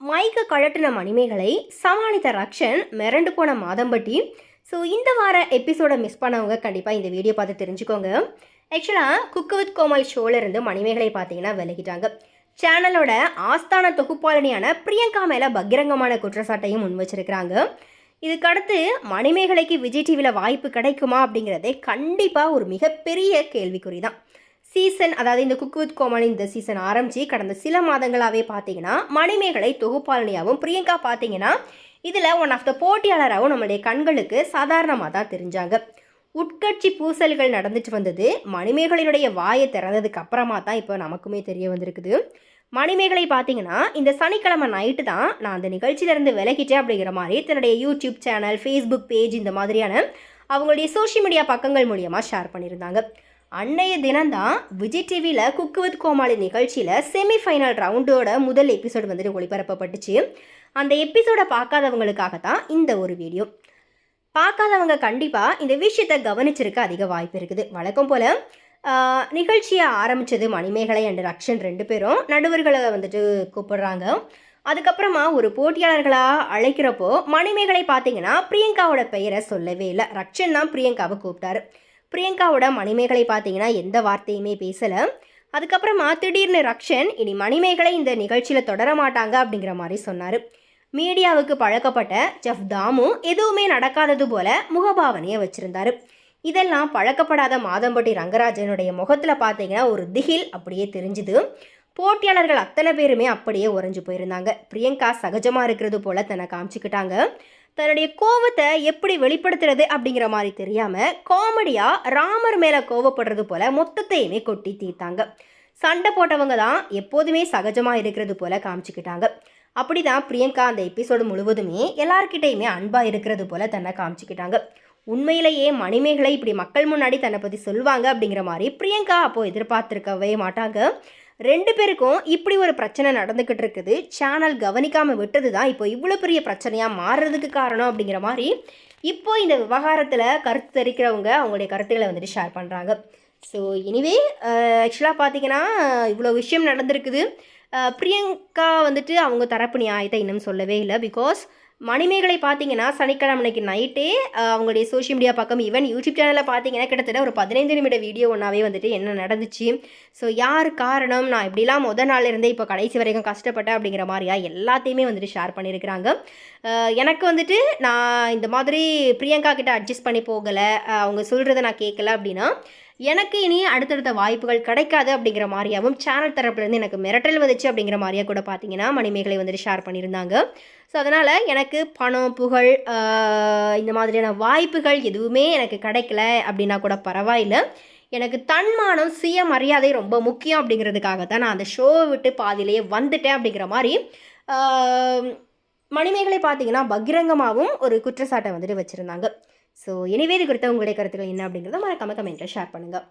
மைக்க கழட்டின மணிமேகலை சமாளித்த ரக்ஷன் மிரண்டு போன மாதம்பட்டி. ஸோ இந்த வார எபிசோடை மிஸ் பண்ணவங்க கண்டிப்பாக இந்த வீடியோ பார்த்து தெரிஞ்சுக்கோங்க. ஆக்சுவலாக குக்கு வித் கோமல் ஷோல மணிமேகலை பார்த்தீங்கன்னா விலகிட்டாங்க. சேனலோட ஆஸ்தான தொகுப்பாளினியான பிரியங்கா மேலே பகிரங்கமான குற்றச்சாட்டையும் முன் வச்சிருக்கிறாங்க. இதுக்கடுத்து மணிமேகலைக்கு விஜய் டிவியில் வாய்ப்பு கிடைக்குமா அப்படிங்கிறதே கண்டிப்பாக ஒரு மிகப்பெரிய கேள்விக்குறி தான் சீசன் அதாவது இந்த குக் வித் கோமாளி இந்த சீசன் ஆரம்பிச்சு கடந்த சில மாதங்களாகவே பார்த்தீங்கன்னா மணிமேகலை தொகுப்பாளனியாகவும் பிரியங்கா பார்த்தீங்கன்னா இதில் ஒன் ஆஃப் த போட்டியாளராகவும் நம்மளுடைய கண்களுக்கு சாதாரணமாக தான் தெரிஞ்சாங்க. உட்கட்சி பூசல்கள் நடந்துட்டு வந்தது மணிமேகலையினுடைய வாயை திறந்ததுக்கு அப்புறமா தான் இப்போ நமக்குமே தெரிய வந்திருக்குது. மணிமேகலை பார்த்தீங்கன்னா இந்த சனிக்கிழமை நைட்டு தான் நான் அந்த நிகழ்ச்சியிலேருந்து விலகிட்டேன் அப்படிங்கிற மாதிரி தன்னுடைய யூடியூப் சேனல் ஃபேஸ்புக் பேஜ் இந்த மாதிரியான அவங்களுடைய சோஷியல் மீடியா பக்கங்கள் மூலியமாக ஷேர் பண்ணியிருந்தாங்க. அன்னைய தினம்தான் விஜய் டிவியில் குக்கு வித் கோமாளி நிகழ்ச்சியில் செமிஃபைனல் ரவுண்டோட முதல் எபிசோடு வந்துட்டு ஒளிபரப்பப்பட்டுச்சு. அந்த எபிசோடை பார்க்காதவங்களுக்காக தான் இந்த ஒரு வீடியோ பார்க்காதவங்க கண்டிப்பாக இந்த விஷயத்தை கவனிச்சிருக்க அதிக வாய்ப்பு இருக்குது. வழக்கம் போல் நிகழ்ச்சியை ஆரம்பித்தது மணிமேகலை அண்ட் ரக்ஷன் ரெண்டு பேரும். நடுவர்களை வந்துட்டு கூப்பிடுறாங்க. அதுக்கப்புறமா ஒரு போட்டியாளர்களாக அழைக்கிறப்போ மணிமேகலை பார்த்தீங்கன்னா பிரியங்காவோட பெயரை சொல்லவே இல்லை. ரக்ஷன் தான் பிரியங்காவை கூப்பிட்டாரு. பிரியங்காவோட மணிமேகலை பார்த்தீங்கன்னா எந்த வார்த்தையுமே பேசலை. அதுக்கப்புறமா திடீர்னு ரக்ஷன் இனி மணிமேகலை இந்த நிகழ்ச்சியில் தொடர மாட்டாங்க அப்படிங்கிற மாதிரி சொன்னார். மீடியாவுக்கு பழக்கப்பட்ட ஜெஃப் தாமு எதுவுமே நடக்காதது போல முகபாவனையை வச்சுருந்தாரு. இதெல்லாம் பழக்கப்படாத மாதம்பட்டி ரங்கராஜனுடைய முகத்தில் பார்த்தீங்கன்னா ஒரு திகில் அப்படியே தெரிஞ்சுது. போட்டியாளர்கள் அத்தனை பேருமே அப்படியே உறைஞ்சு போயிருந்தாங்க. பிரியங்கா சகஜமாக இருக்கிறது போல தன்னை காமிச்சிக்கிட்டாங்க. தன்னுடைய கோவத்தை எப்படி வெளிப்படுத்துறது அப்படிங்கிற மாதிரி தெரியாமல் காமெடியாக ராமர் மேலே கோவப்படுறது போல் மொத்தத்தையுமே கொட்டி தீர்த்தாங்க. சண்டை போட்டவங்க தான் எப்போதுமே சகஜமாக இருக்கிறது போல் காமிச்சிக்கிட்டாங்க. அப்படி தான் பிரியங்கா அந்த எபிசோடு முழுவதுமே எல்லார்கிட்டையுமே அன்பாக இருக்கிறது போல் தன்னை காமிச்சிக்கிட்டாங்க. உண்மையிலேயே மணிமேகலை இப்படி மக்கள் முன்னாடி தன்னை பற்றி சொல்லுவாங்க அப்படிங்கிற மாதிரி பிரியங்கா அப்போது எதிர்பார்த்துருக்கவே மாட்டாங்க. ரெண்டு பேருக்கும் இப்படி ஒரு பிரச்சனை நடந்துக்கிட்டு இருக்குது. சேனல் கவனிக்காமல் விட்டது தான் இப்போ இவ்வளோ பெரிய பிரச்சனையாக மாறுறதுக்கு காரணம் அப்படிங்கிற மாதிரி இப்போ இந்த விவகாரத்தில் கருத்து தெரிக்கிறவங்க அவங்களுடைய கருத்துக்களை வந்துட்டு ஷேர் பண்ணுறாங்க ஸோ எனிவே ஆக்சுவலாக பார்த்தீங்கன்னா இவ்வளோ விஷயம் நடந்திருக்குது. பிரியங்கா வந்துட்டு அவங்க தரப்பு நியாயத்தை இன்னும் சொல்லவே இல்லை பிகாஸ் மணிமேகலை பார்த்தீங்கன்னா சனிக்கிழமை அன்னைக்கு நைட்டே அவங்களுடைய சோஷியல் மீடியா பக்கம் ஈவன் யூடியூப் சேனலில் பார்த்தீங்கன்னா கிட்டத்தட்ட ஒரு பதினைந்து நிமிட வீடியோ ஒன்றாவே வந்துட்டு என்ன நடந்துச்சு. ஸோ யார் காரணம்? நான் இப்படிலாம் முத நாள்லேருந்தே இப்போ கடைசி வரைக்கும் கஷ்டப்பட்டேன் அப்படிங்கிற மாதிரியா எல்லாத்தையுமே வந்துட்டு ஷேர் பண்ணியிருக்கிறாங்க. எனக்கு வந்துட்டு நான் இந்த மாதிரி பிரியங்கா கிட்ட அட்ஜஸ்ட் பண்ணி போகலை. அவங்க சொல்கிறத நான் கேட்கல அப்படின்னா எனக்கு இனி அடுத்தடுத்த வாய்ப்புகள் கிடைக்காது அப்படிங்கிற மாதிரியாவும் சேனல் தரப்புலேருந்து எனக்கு மிரட்டல் வந்துச்சு அப்படிங்கிற மாதிரியா கூட பார்த்தீங்கன்னா மணிமேகலை வந்துட்டு ஷேர் பண்ணியிருந்தாங்க. ஸோ அதனால் எனக்கு பணம் புகழ் இந்த மாதிரியான வாய்ப்புகள் எதுவுமே எனக்கு கிடைக்கல அப்படின்னா கூட பரவாயில்லை. எனக்கு தன்மானம் சுய மரியாதை ரொம்ப முக்கியம் அப்படிங்கிறதுக்காக தான் நான் அந்த ஷோவை விட்டு பாதியிலேயே வந்துட்டேன் அப்படிங்கிற மாதிரி மணிமேகலை பார்த்தீங்கன்னா பகிரங்கமாகவும் ஒரு குற்றச்சாட்டை வந்துட்டு வச்சுருந்தாங்க. ஸோ எனிவே இது குறித்த உங்களுடைய கருத்துக்கள் என்ன அப்படிங்கிறத மறக்காமல் கமெண்ட்டில் ஷேர் பண்ணுங்கள்